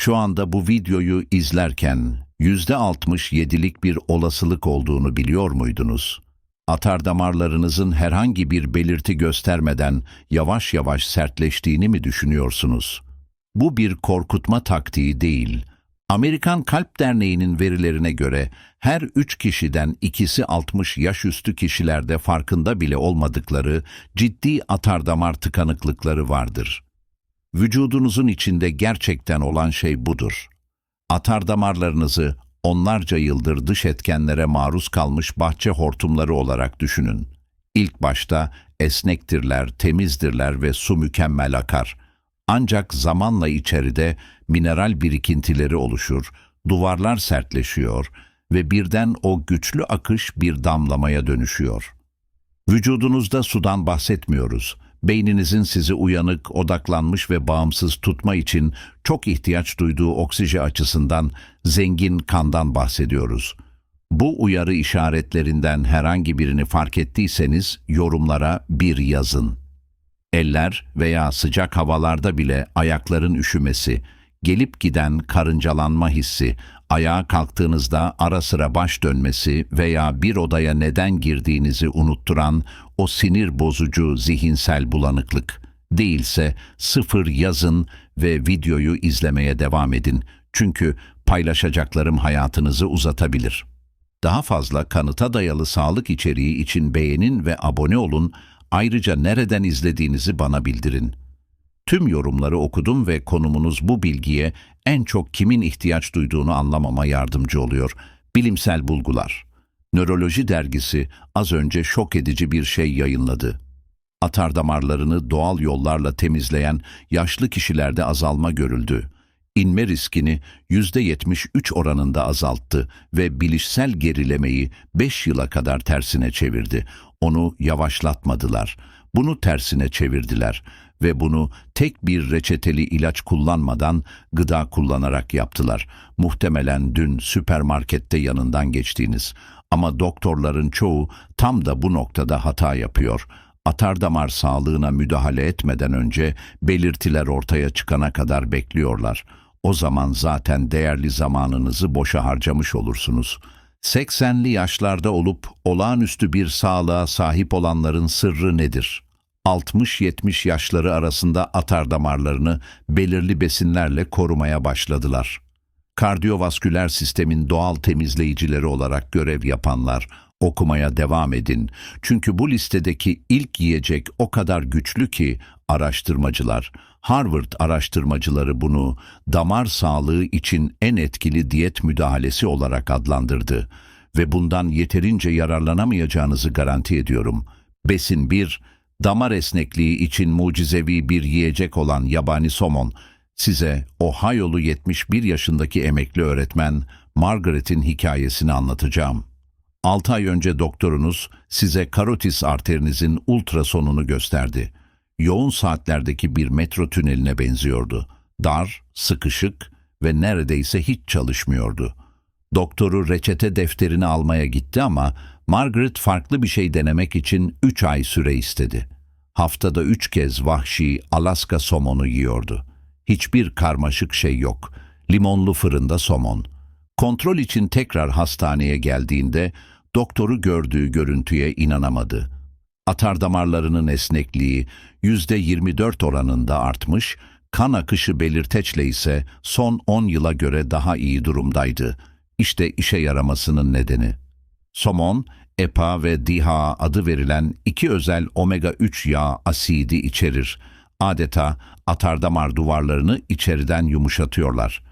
Şu anda bu videoyu izlerken %67'lik bir olasılık olduğunu biliyor muydunuz? Atar damarlarınızın herhangi bir belirti göstermeden yavaş yavaş sertleştiğini mi düşünüyorsunuz? Bu bir korkutma taktiği değil. Amerikan Kalp Derneği'nin verilerine göre her üç kişiden ikisi 60 yaş üstü kişilerde farkında bile olmadıkları ciddi atardamar tıkanıklıkları vardır. Vücudunuzun içinde gerçekten olan şey budur. Atardamarlarınızı onlarca yıldır dış etkenlere maruz kalmış bahçe hortumları olarak düşünün. İlk başta esnektirler, temizdirler ve su mükemmel akar. Ancak zamanla içeride mineral birikintileri oluşur, duvarlar sertleşiyor ve birden o güçlü akış bir damlamaya dönüşüyor. Vücudunuzda sudan bahsetmiyoruz. Beyninizin sizi uyanık, odaklanmış ve bağımsız tutma için çok ihtiyaç duyduğu oksijen açısından zengin kandan bahsediyoruz. Bu uyarı işaretlerinden herhangi birini fark ettiyseniz yorumlara bir yazın. Eller veya sıcak havalarda bile ayakların üşümesi, gelip giden karıncalanma hissi, ayağa kalktığınızda ara sıra baş dönmesi veya bir odaya neden girdiğinizi unutturan o sinir bozucu zihinsel bulanıklık. Değilse sıfır yazın ve videoyu izlemeye devam edin. Çünkü paylaşacaklarım hayatınızı uzatabilir. Daha fazla kanıta dayalı sağlık içeriği için beğenin ve abone olun. Ayrıca nereden izlediğinizi bana bildirin. Tüm yorumları okudum ve konumunuz bu bilgiye en çok kimin ihtiyaç duyduğunu anlamama yardımcı oluyor. Bilimsel bulgular. Nöroloji dergisi az önce şok edici bir şey yayınladı. Atar damarlarını doğal yollarla temizleyen yaşlı kişilerde azalma görüldü. İnme riskini %73 oranında azalttı ve bilişsel gerilemeyi 5 yıla kadar tersine çevirdi. Onu yavaşlatmadılar. Bunu tersine çevirdiler ve bunu tek bir reçeteli ilaç kullanmadan gıda kullanarak yaptılar. Muhtemelen dün süpermarkette yanından geçtiğiniz ama doktorların çoğu tam da bu noktada hata yapıyor. Atardamar sağlığına müdahale etmeden önce belirtiler ortaya çıkana kadar bekliyorlar. O zaman zaten değerli zamanınızı boşa harcamış olursunuz. 80'li yaşlarda olup olağanüstü bir sağlığa sahip olanların sırrı nedir?'' 60-70 yaşları arasında atar damarlarını belirli besinlerle korumaya başladılar. Kardiyovasküler sistemin doğal temizleyicileri olarak görev yapanlar okumaya devam edin. Çünkü bu listedeki ilk yiyecek o kadar güçlü ki araştırmacılar, Harvard araştırmacıları bunu damar sağlığı için en etkili diyet müdahalesi olarak adlandırdı ve bundan yeterince yararlanamayacağınızı garanti ediyorum. Besin 1, damar esnekliği için mucizevi bir yiyecek olan yabani somon, size Ohio'lu 71 yaşındaki emekli öğretmen Margaret'in hikayesini anlatacağım. 6 ay önce doktorunuz size karotis arterinizin ultrasonunu gösterdi. Yoğun saatlerdeki bir metro tüneline benziyordu. Dar, sıkışık ve neredeyse hiç çalışmıyordu. Doktoru reçete defterini almaya gitti ama Margaret farklı bir şey denemek için üç ay süre istedi. Haftada üç kez vahşi Alaska somonu yiyordu. Hiçbir karmaşık şey yok. Limonlu fırında somon. Kontrol için tekrar hastaneye geldiğinde doktoru gördüğü görüntüye inanamadı. Atar damarlarının esnekliği %24 oranında artmış, kan akışı belirteçle ise son 10 yıla göre daha iyi durumdaydı. İşte işe yaramasının nedeni. Somon, EPA ve DHA adı verilen iki özel omega-3 yağ asidi içerir. Adeta atardamar duvarlarını içeriden yumuşatıyorlar.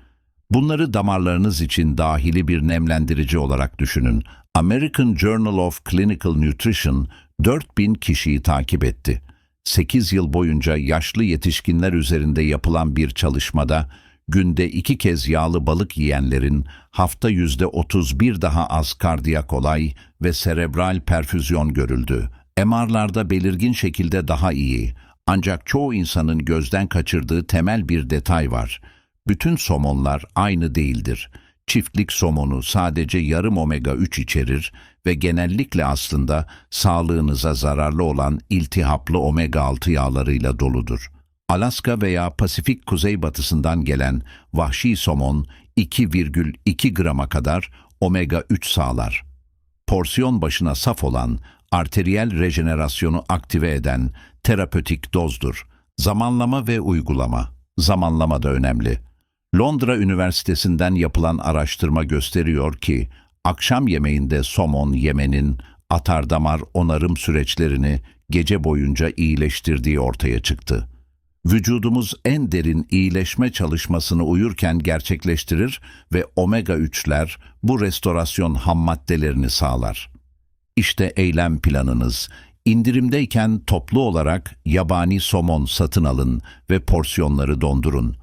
Bunları damarlarınız için dahili bir nemlendirici olarak düşünün. American Journal of Clinical Nutrition 4000 kişiyi takip etti. 8 yıl boyunca yaşlı yetişkinler üzerinde yapılan bir çalışmada günde iki kez yağlı balık yiyenlerin hafta yüzde 31 daha az kardiyak olay ve serebral perfüzyon görüldü. MR'larda belirgin şekilde daha iyi. Ancak çoğu insanın gözden kaçırdığı temel bir detay var. Bütün somonlar aynı değildir. Çiftlik somonu sadece yarım omega 3 içerir ve genellikle aslında sağlığınıza zararlı olan iltihaplı omega 6 yağlarıyla doludur. Alaska veya Pasifik kuzeybatısından gelen vahşi somon 2,2 grama kadar omega 3 sağlar. Porsiyon başına saf olan, arteriyel rejenerasyonu aktive eden terapötik dozdur. Zamanlama ve uygulama. Zamanlama da önemli. Londra Üniversitesi'nden yapılan araştırma gösteriyor ki, akşam yemeğinde somon yemenin atardamar onarım süreçlerini gece boyunca iyileştirdiği ortaya çıktı. Vücudumuz en derin iyileşme çalışmasını uyurken gerçekleştirir ve omega 3'ler bu restorasyon ham maddelerini sağlar. İşte eylem planınız. İndirimdeyken toplu olarak yabani somon satın alın ve porsiyonları dondurun.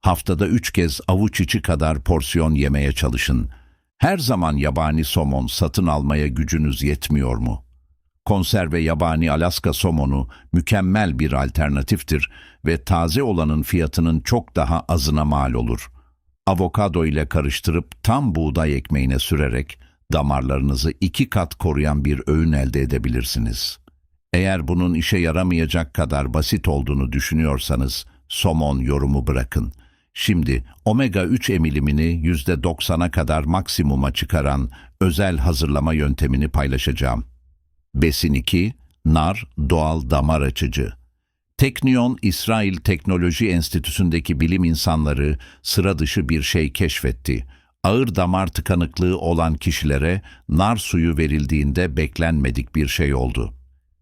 Haftada üç kez avuç içi kadar porsiyon yemeye çalışın. Her zaman yabani somon satın almaya gücünüz yetmiyor mu? Konserve yabani Alaska somonu mükemmel bir alternatiftir ve taze olanın fiyatının çok daha azına mal olur. Avokado ile karıştırıp tam buğday ekmeğine sürerek damarlarınızı iki kat koruyan bir öğün elde edebilirsiniz. Eğer bunun işe yaramayacak kadar basit olduğunu düşünüyorsanız somon yorumu bırakın. Şimdi omega 3 emilimini %90'a kadar maksimuma çıkaran özel hazırlama yöntemini paylaşacağım. Besin 2, nar, doğal damar açıcı. Teknion İsrail Teknoloji Enstitüsü'ndeki bilim insanları sıra dışı bir şey keşfetti. Ağır damar tıkanıklığı olan kişilere nar suyu verildiğinde beklenmedik bir şey oldu.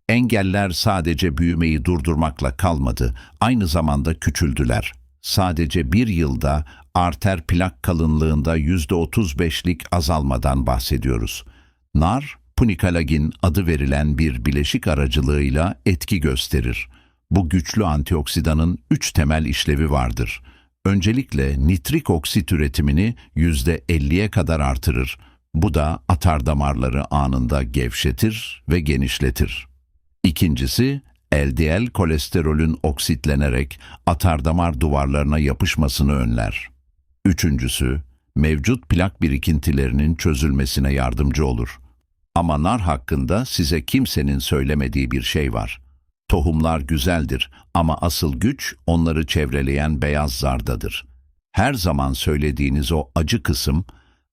Engeller sadece büyümeyi durdurmakla kalmadı, aynı zamanda küçüldüler. Sadece bir yılda arter plak kalınlığında %35'lik azalmadan bahsediyoruz. Nar, punikalagin adı verilen bir bileşik aracılığıyla etki gösterir. Bu güçlü antioksidanın üç temel işlevi vardır. Öncelikle nitrik oksit üretimini %50'ye kadar artırır. Bu da atar damarları anında gevşetir ve genişletir. İkincisi, LDL kolesterolün oksitlenerek atardamar duvarlarına yapışmasını önler. Üçüncüsü, mevcut plak birikintilerinin çözülmesine yardımcı olur. Ama nar hakkında size kimsenin söylemediği bir şey var. Tohumlar güzeldir ama asıl güç onları çevreleyen beyaz zardadır. Her zaman söylediğiniz o acı kısım,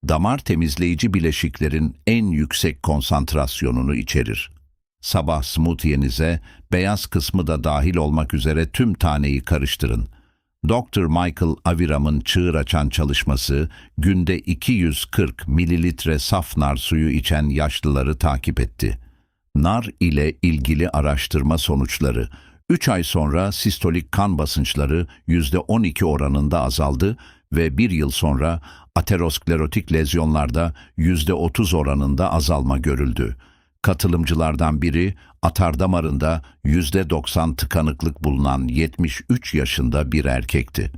damar temizleyici bileşiklerin en yüksek konsantrasyonunu içerir. Sabah smoothie'nize beyaz kısmı da dahil olmak üzere tüm taneyi karıştırın. Dr. Michael Aviram'ın çığır açan çalışması günde 240 mililitre saf nar suyu içen yaşlıları takip etti. Nar ile ilgili araştırma sonuçları 3 ay sonra sistolik kan basınçları %12 oranında azaldı ve bir yıl sonra aterosklerotik lezyonlarda %30 oranında azalma görüldü. Katılımcılardan biri atardamarında %90 tıkanıklık bulunan 73 yaşında bir erkekti.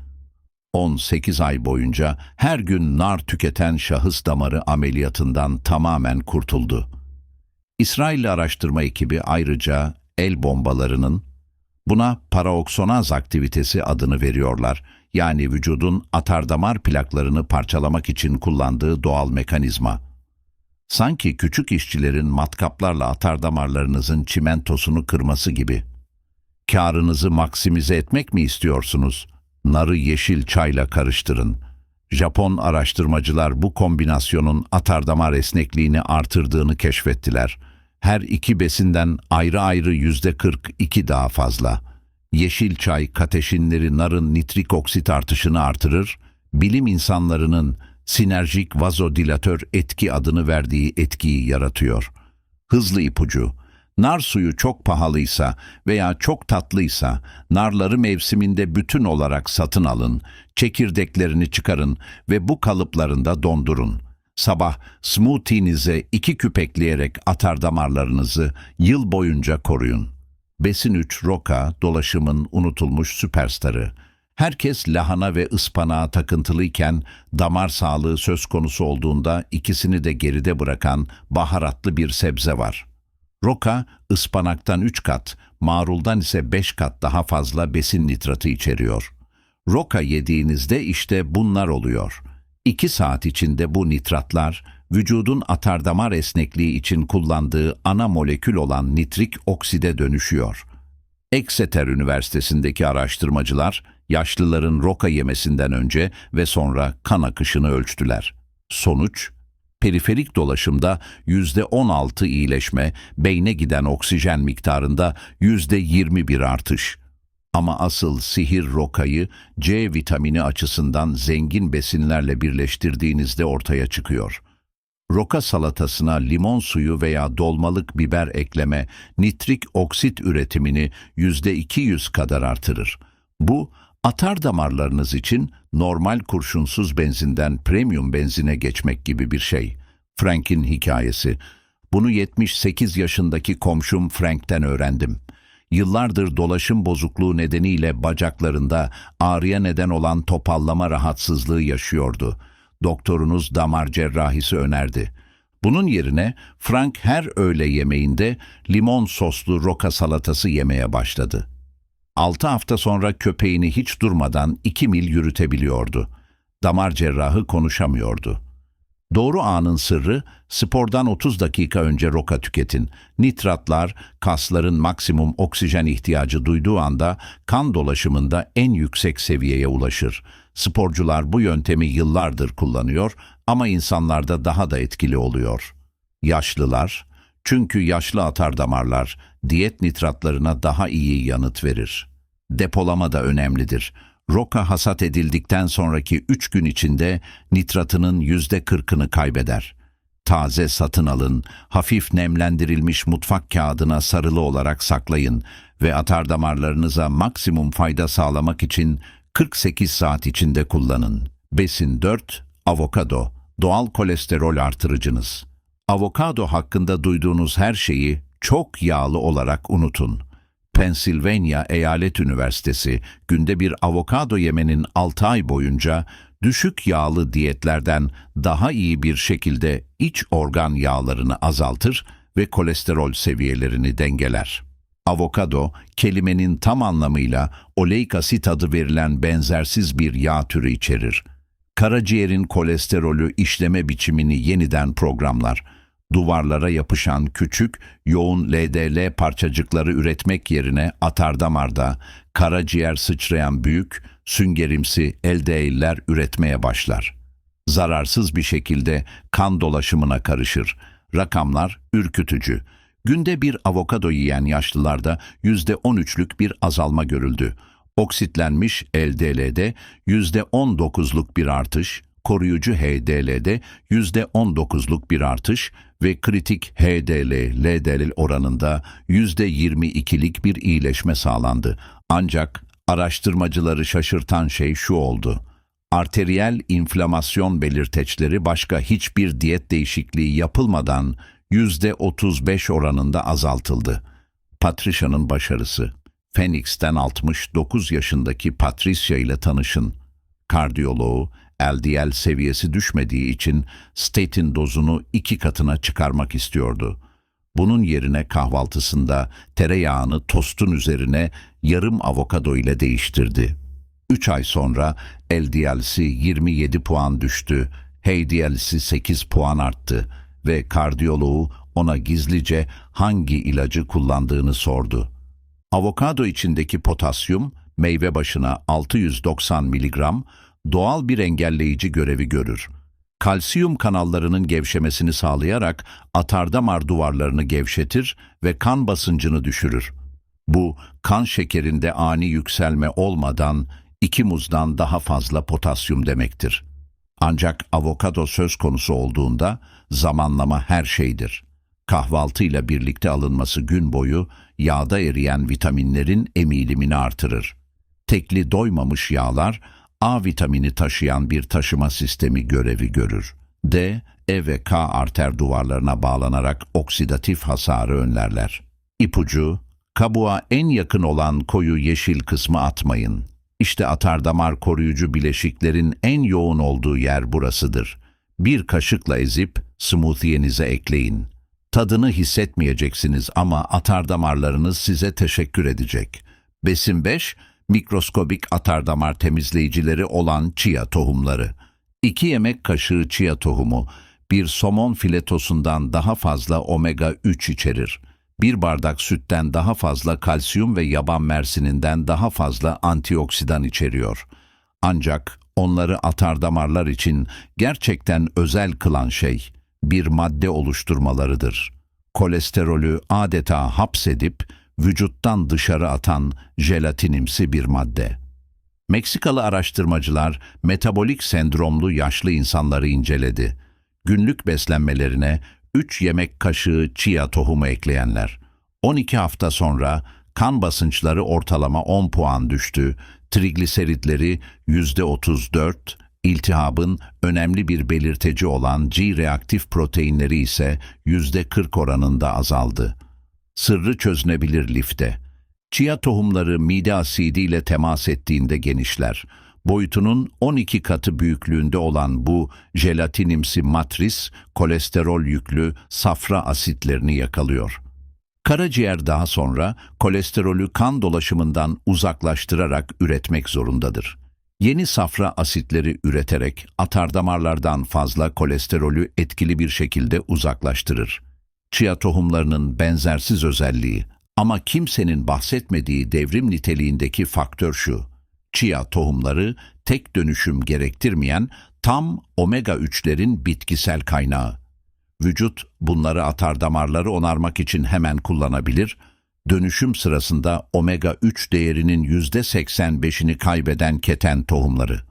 18 ay boyunca her gün nar tüketen şahıs damarı ameliyatından tamamen kurtuldu. İsrailli araştırma ekibi ayrıca el bombalarının buna paraoksonaz aktivitesi adını veriyorlar. Yani vücudun atardamar plaklarını parçalamak için kullandığı doğal mekanizma. Sanki küçük işçilerin matkaplarla atardamarlarınızın çimentosunu kırması gibi. Karınızı maksimize etmek mi istiyorsunuz? Narı yeşil çayla karıştırın. Japon araştırmacılar bu kombinasyonun atardamar esnekliğini artırdığını keşfettiler. Her iki besinden ayrı ayrı yüzde 42 daha fazla. Yeşil çay kateşinleri narın nitrik oksit artışını artırır, bilim insanlarının sinerjik vazodilatör etki adını verdiği etkiyi yaratıyor. Hızlı ipucu, nar suyu çok pahalıysa veya çok tatlıysa narları mevsiminde bütün olarak satın alın, çekirdeklerini çıkarın ve bu kalıplarında dondurun. Sabah smoothie'nize iki küp ekleyerek atar damarlarınızı yıl boyunca koruyun. Besin 3 Roka, dolaşımın unutulmuş süperstarı. Herkes lahana ve ıspanağa takıntılıyken damar sağlığı söz konusu olduğunda ikisini de geride bırakan baharatlı bir sebze var. Roka, ıspanaktan 3 kat, maruldan ise 5 kat daha fazla besin nitratı içeriyor. Roka yediğinizde işte bunlar oluyor. 2 saat içinde bu nitratlar, vücudun atardamar esnekliği için kullandığı ana molekül olan nitrik okside dönüşüyor. Exeter Üniversitesi'ndeki araştırmacılar yaşlıların roka yemesinden önce ve sonra kan akışını ölçtüler. Sonuç, periferik dolaşımda %16 iyileşme, beyne giden oksijen miktarında %21 artış. Ama asıl sihir rokayı C vitamini açısından zengin besinlerle birleştirdiğinizde ortaya çıkıyor. Roka salatasına limon suyu veya dolmalık biber ekleme nitrik oksit üretimini %200 kadar artırır. Bu, atar damarlarınız için normal kurşunsuz benzinden premium benzine geçmek gibi bir şey. Frank'in hikayesi. Bunu 78 yaşındaki komşum Frank'ten öğrendim. Yıllardır dolaşım bozukluğu nedeniyle bacaklarında ağrıya neden olan topallama rahatsızlığı yaşıyordu. Doktorunuz damar cerrahisi önerdi. Bunun yerine Frank her öğle yemeğinde limon soslu roka salatası yemeye başladı. 6 hafta sonra köpeğini hiç durmadan 2 mil yürütebiliyordu. Damar cerrahı konuşamıyordu. Doğru anın sırrı spordan 30 dakika önce roka tüketin. Nitratlar kasların maksimum oksijen ihtiyacı duyduğu anda kan dolaşımında en yüksek seviyeye ulaşır. Sporcular bu yöntemi yıllardır kullanıyor ama insanlarda daha da etkili oluyor. Yaşlılar, çünkü yaşlı atar damarlar diyet nitratlarına daha iyi yanıt verir. Depolama da önemlidir. Roka hasat edildikten sonraki 3 gün içinde nitratının %40'ını kaybeder. Taze satın alın, hafif nemlendirilmiş mutfak kağıdına sarılı olarak saklayın ve atar damarlarınıza maksimum fayda sağlamak için 48 saat içinde kullanın. Besin 4, avokado, doğal kolesterol artırıcınız. Avokado hakkında duyduğunuz her şeyi çok yağlı olarak unutun. Pennsylvania Eyalet Üniversitesi günde bir avokado yemenin 6 ay boyunca düşük yağlı diyetlerden daha iyi bir şekilde iç organ yağlarını azaltır ve kolesterol seviyelerini dengeler. Avokado, kelimenin tam anlamıyla oleik asit adı verilen benzersiz bir yağ türü içerir. Karaciğerin kolesterolü işleme biçimini yeniden programlar. Duvarlara yapışan küçük, yoğun LDL parçacıkları üretmek yerine atardamarda, karaciğer sıçrayan büyük, süngerimsi LDL'ler üretmeye başlar. Zararsız bir şekilde kan dolaşımına karışır. Rakamlar ürkütücü. Günde bir avokado yiyen yaşlılarda %13'lük bir azalma görüldü. Oksitlenmiş LDL'de %19'luk bir artış, koruyucu HDL'de %19'luk bir artış ve kritik HDL-LDL oranında %22'lik bir iyileşme sağlandı. Ancak araştırmacıları şaşırtan şey şu oldu. Arteriyel inflamasyon belirteçleri başka hiçbir diyet değişikliği yapılmadan %35 oranında azaltıldı. Patricia'nın başarısı. Phoenix'ten 69 yaşındaki Patricia ile tanışın. Kardiyoloğu, LDL seviyesi düşmediği için statin dozunu iki katına çıkarmak istiyordu. Bunun yerine kahvaltısında tereyağını tostun üzerine yarım avokado ile değiştirdi. 3 ay sonra LDL'si 27 puan düştü, HDL'si 8 puan arttı ve kardiyoloğu ona gizlice hangi ilacı kullandığını sordu. Avokado içindeki potasyum meyve başına 690 miligram doğal bir engelleyici görevi görür. Kalsiyum kanallarının gevşemesini sağlayarak atardamar duvarlarını gevşetir ve kan basıncını düşürür. Bu kan şekerinde ani yükselme olmadan iki muzdan daha fazla potasyum demektir. Ancak avokado söz konusu olduğunda zamanlama her şeydir. Kahvaltıyla birlikte alınması gün boyu yağda eriyen vitaminlerin emilimini artırır. Tekli doymamış yağlar A vitamini taşıyan bir taşıma sistemi görevi görür. D, E ve K arter duvarlarına bağlanarak oksidatif hasarı önlerler. İpucu, kabuğa en yakın olan koyu yeşil kısmı atmayın. İşte atardamar koruyucu bileşiklerin en yoğun olduğu yer burasıdır. Bir kaşıkla ezip smoothie'nize ekleyin. Tadını hissetmeyeceksiniz ama atardamarlarınız size teşekkür edecek. Besin 5, mikroskobik atardamar temizleyicileri olan chia tohumları. 2 yemek kaşığı chia tohumu bir somon filetosundan daha fazla omega 3 içerir. bir bardak sütten daha fazla kalsiyum ve yaban mersininden daha fazla antioksidan içeriyor. Ancak onları atardamarlar için gerçekten özel kılan şey bir madde oluşturmalarıdır. Kolesterolü adeta hapsedip vücuttan dışarı atan jelatinimsi bir madde. Meksikalı araştırmacılar metabolik sendromlu yaşlı insanları inceledi. Günlük beslenmelerine 3 yemek kaşığı chia tohumu ekleyenler. 12 hafta sonra kan basınçları ortalama 10 puan düştü, trigliseritleri %34, iltihabın önemli bir belirteci olan G-reaktif proteinleri ise %40 oranında azaldı. Sırrı çözünebilir lifte. Chia tohumları mide asidiyle temas ettiğinde genişler. Boyutunun 12 katı büyüklüğünde olan bu jelatinimsi matris, kolesterol yüklü safra asitlerini yakalıyor. Karaciğer daha sonra kolesterolü kan dolaşımından uzaklaştırarak üretmek zorundadır. Yeni safra asitleri üreterek atardamarlardan fazla kolesterolü etkili bir şekilde uzaklaştırır. Chia tohumlarının benzersiz özelliği ama kimsenin bahsetmediği devrim niteliğindeki faktör şu. Chia tohumları tek dönüşüm gerektirmeyen tam omega 3'lerin bitkisel kaynağı. Vücut bunları atardamarları onarmak için hemen kullanabilir, dönüşüm sırasında omega 3 değerinin %85'ini kaybeden keten tohumları.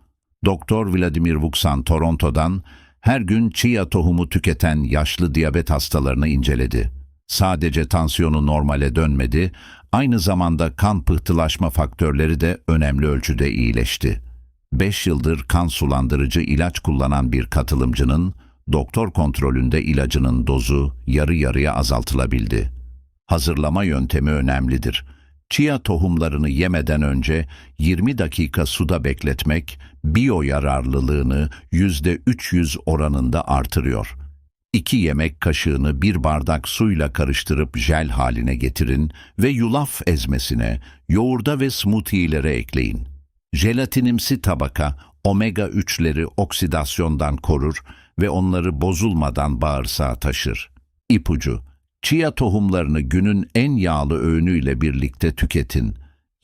Doktor Vladimir Vuksan Toronto'dan her gün chia tohumu tüketen yaşlı diyabet hastalarını inceledi. Sadece tansiyonu normale dönmedi, aynı zamanda kan pıhtılaşma faktörleri de önemli ölçüde iyileşti. 5 yıldır kan sulandırıcı ilaç kullanan bir katılımcının doktor kontrolünde ilacının dozu yarı yarıya azaltılabildi. Hazırlama yöntemi önemlidir. Chia tohumlarını yemeden önce 20 dakika suda bekletmek biyo yararlılığını %300 oranında artırıyor. 2 yemek kaşığını bir bardak suyla karıştırıp jel haline getirin ve yulaf ezmesine, yoğurda ve smoothie'lere ekleyin. Jelatinimsi tabaka omega 3'leri oksidasyondan korur ve onları bozulmadan bağırsağa taşır. İpucu, chia tohumlarını günün en yağlı öğünüyle birlikte tüketin.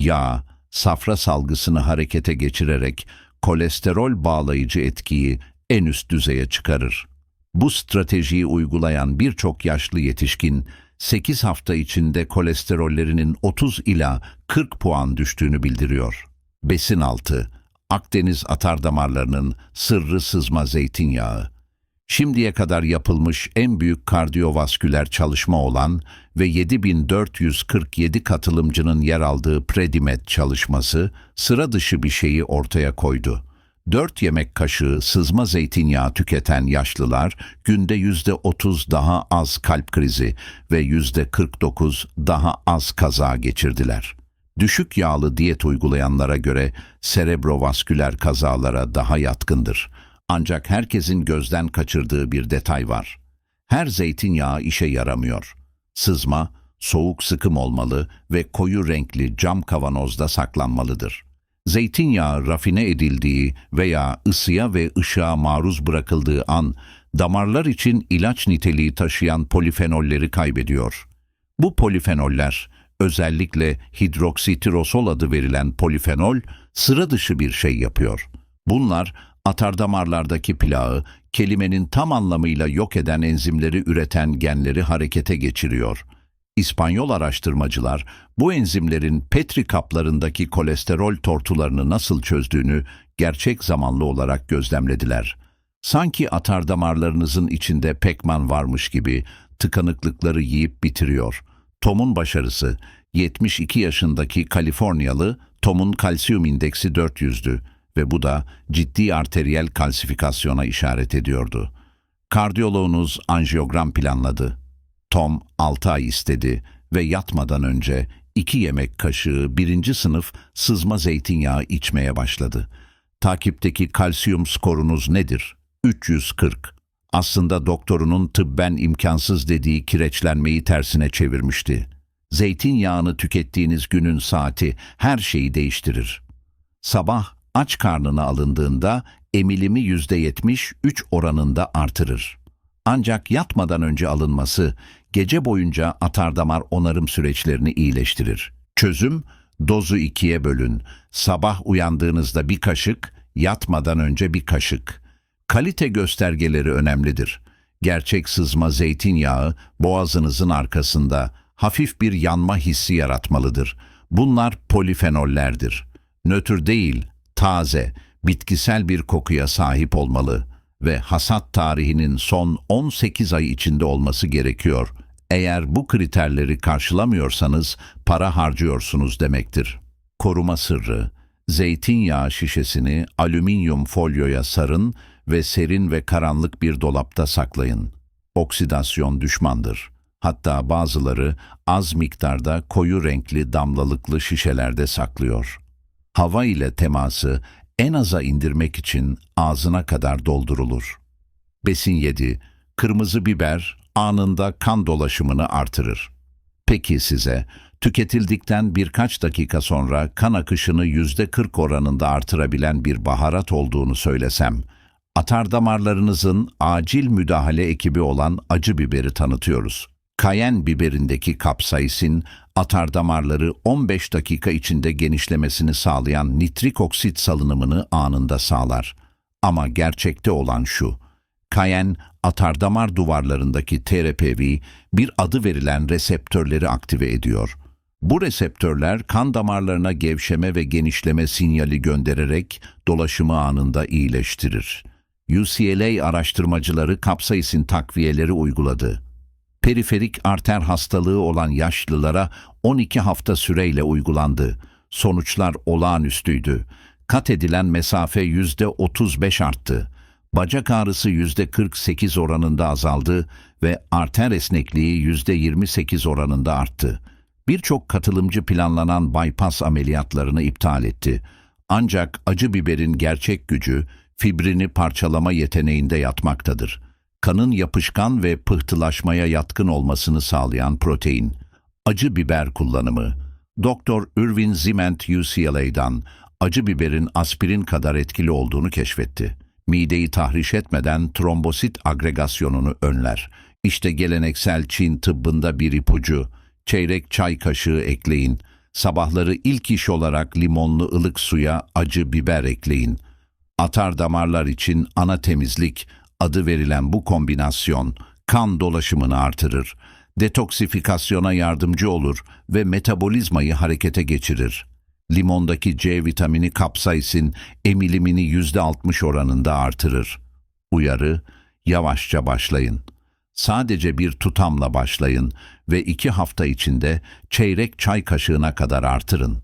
Yağ, safra salgısını harekete geçirerek kolesterol bağlayıcı etkiyi en üst düzeye çıkarır. Bu stratejiyi uygulayan birçok yaşlı yetişkin 8 hafta içinde kolesterollerinin 30 ila 40 puan düştüğünü bildiriyor. Besin altı, Akdeniz atardamarlarının sırrı sızma zeytinyağı. Şimdiye kadar yapılmış en büyük kardiyovasküler çalışma olan ve 7447 katılımcının yer aldığı Predimet çalışması sıra dışı bir şeyi ortaya koydu. 4 yemek kaşığı sızma zeytinyağı tüketen yaşlılar günde %30 daha az kalp krizi ve %49 daha az kaza geçirdiler. Düşük yağlı diyet uygulayanlara göre serebrovasküler kazalara daha yatkındır. Ancak herkesin gözden kaçırdığı bir detay var. Her zeytinyağı işe yaramıyor. Sızma, soğuk sıkım olmalı ve koyu renkli cam kavanozda saklanmalıdır. Zeytinyağı rafine edildiği veya ısıya ve ışığa maruz bırakıldığı an damarlar için ilaç niteliği taşıyan polifenolleri kaybediyor. Bu polifenoller, özellikle hidroksitirosol adı verilen polifenol, sıra dışı bir şey yapıyor. Bunlar atardamarlardaki plağı, kelimenin tam anlamıyla yok eden enzimleri üreten genleri harekete geçiriyor. İspanyol araştırmacılar bu enzimlerin Petri kaplarındaki kolesterol tortularını nasıl çözdüğünü gerçek zamanlı olarak gözlemlediler. Sanki atardamarlarınızın içinde pekman varmış gibi tıkanıklıkları yiyip bitiriyor. Tom'un başarısı 72 yaşındaki Kaliforniyalı Tom'un kalsiyum indeksi 400'dü ve bu da ciddi arteriyel kalsifikasyona işaret ediyordu. Kardiyoloğunuz anjiyogram planladı. Tom 6 ay istedi ve yatmadan önce iki yemek kaşığı birinci sınıf sızma zeytinyağı içmeye başladı. Takipteki kalsiyum skorunuz nedir? 340. Aslında doktorunun tıbben imkansız dediği kireçlenmeyi tersine çevirmişti. Zeytinyağını tükettiğiniz günün saati her şeyi değiştirir. Sabah aç karnına alındığında emilimi %73 oranında artırır. Ancak yatmadan önce alınması gece boyunca atardamar onarım süreçlerini iyileştirir. Çözüm, dozu ikiye bölün. Sabah uyandığınızda bir kaşık, yatmadan önce bir kaşık. Kalite göstergeleri önemlidir. Gerçek sızma zeytinyağı boğazınızın arkasında hafif bir yanma hissi yaratmalıdır. Bunlar polifenollerdir. Nötr değil, taze, bitkisel bir kokuya sahip olmalı ve hasat tarihinin son 18 ay içinde olması gerekiyor. Eğer bu kriterleri karşılamıyorsanız para harcıyorsunuz demektir. Koruma sırrı Zeytinyağı şişesini alüminyum folyoya sarın ve serin ve karanlık bir dolapta saklayın. Oksidasyon düşmandır. Hatta bazıları az miktarda koyu renkli damlalıklı şişelerde saklıyor. Hava ile teması en aza indirmek için ağzına kadar doldurulur. Besin 7. Kırmızı biber anında kan dolaşımını artırır. Peki size tüketildikten birkaç dakika sonra kan akışını yüzde 40 oranında artırabilen bir baharat olduğunu söylesem, atardamarlarınızın acil müdahale ekibi olan acı biberi tanıtıyoruz. Kayen biberindeki kapsaisin atardamarları 15 dakika içinde genişlemesini sağlayan nitrik oksit salınımını anında sağlar. Ama gerçekte olan şu, Kayen atardamar duvarlarındaki TRPV bir adı verilen reseptörleri aktive ediyor. Bu reseptörler kan damarlarına gevşeme ve genişleme sinyali göndererek dolaşımı anında iyileştirir. UCLA araştırmacıları kapsaisin takviyeleri uyguladı. Periferik arter hastalığı olan yaşlılara 12 hafta süreyle uygulandı. Sonuçlar olağanüstüydü. Kat edilen mesafe %35 arttı. Bacak ağrısı %48 oranında azaldı ve arter esnekliği %28 oranında arttı. Birçok katılımcı planlanan bypass ameliyatlarını iptal etti. Ancak acı biberin gerçek gücü fibrini parçalama yeteneğinde yatmaktadır. Kanın yapışkan ve pıhtılaşmaya yatkın olmasını sağlayan protein. Acı biber kullanımı. Dr. Irvin Ziment UCLA'dan acı biberin aspirin kadar etkili olduğunu keşfetti. Mideyi tahriş etmeden trombosit agregasyonunu önler. İşte geleneksel Çin tıbbında bir ipucu. Çeyrek çay kaşığı ekleyin. Sabahları ilk iş olarak limonlu ılık suya acı biber ekleyin. Atar damarlar için ana temizlik adı verilen bu kombinasyon kan dolaşımını artırır, detoksifikasyona yardımcı olur ve metabolizmayı harekete geçirir. Limondaki C vitamini kapsaisin emilimini %60 oranında artırır. Uyarı, yavaşça başlayın. Sadece bir tutamla başlayın ve iki hafta içinde çeyrek çay kaşığına kadar artırın.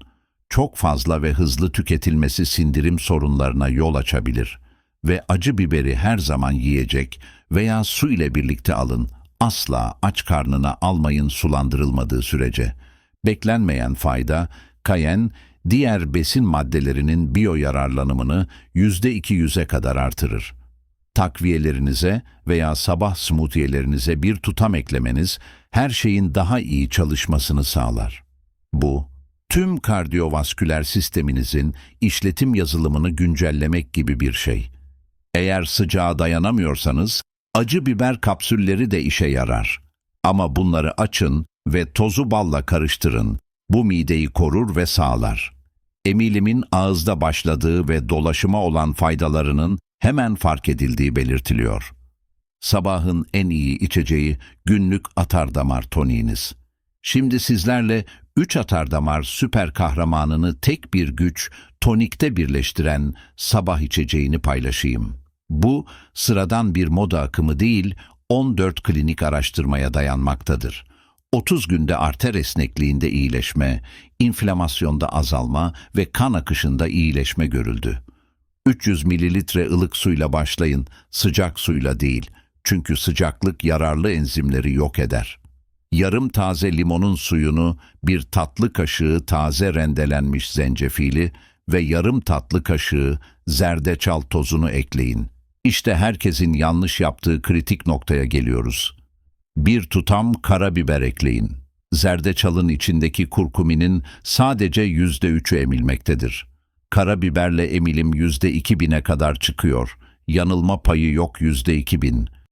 Çok fazla ve hızlı tüketilmesi sindirim sorunlarına yol açabilir ve acı biberi her zaman yiyecek veya su ile birlikte alın. Asla aç karnına almayın sulandırılmadığı sürece. Beklenmeyen fayda, kayen, diğer besin maddelerinin biyo yararlanımını %200'e kadar artırır. Takviyelerinize veya sabah smoothie'lerinize bir tutam eklemeniz her şeyin daha iyi çalışmasını sağlar. Bu, tüm kardiyovasküler sisteminizin işletim yazılımını güncellemek gibi bir şey. Eğer sıcağa dayanamıyorsanız, acı biber kapsülleri de işe yarar. Ama bunları açın ve tozu balla karıştırın. Bu mideyi korur ve sağlar. Emilimin ağızda başladığı ve dolaşıma olan faydalarının hemen fark edildiği belirtiliyor. Sabahın en iyi içeceği günlük atardamar toniğiniz. Şimdi sizlerle 3 atardamar süper kahramanını tek bir güç, tonikte birleştiren sabah içeceğini paylaşayım. Bu sıradan bir moda akımı değil, 14 klinik araştırmaya dayanmaktadır. 30 günde arter esnekliğinde iyileşme, inflamasyonda azalma ve kan akışında iyileşme görüldü. 300 mililitre ılık suyla başlayın, sıcak suyla değil. Çünkü sıcaklık yararlı enzimleri yok eder. Yarım taze limonun suyunu, bir tatlı kaşığı taze rendelenmiş zencefili ve yarım tatlı kaşığı zerdeçal tozunu ekleyin. İşte herkesin yanlış yaptığı kritik noktaya geliyoruz. Bir tutam karabiber ekleyin. Zerdeçalın içindeki kurkuminin sadece yüzde üçü emilmektedir. Karabiberle emilim yüzde iki bine kadar çıkıyor. Yanılma payı yok yüzde iki bin.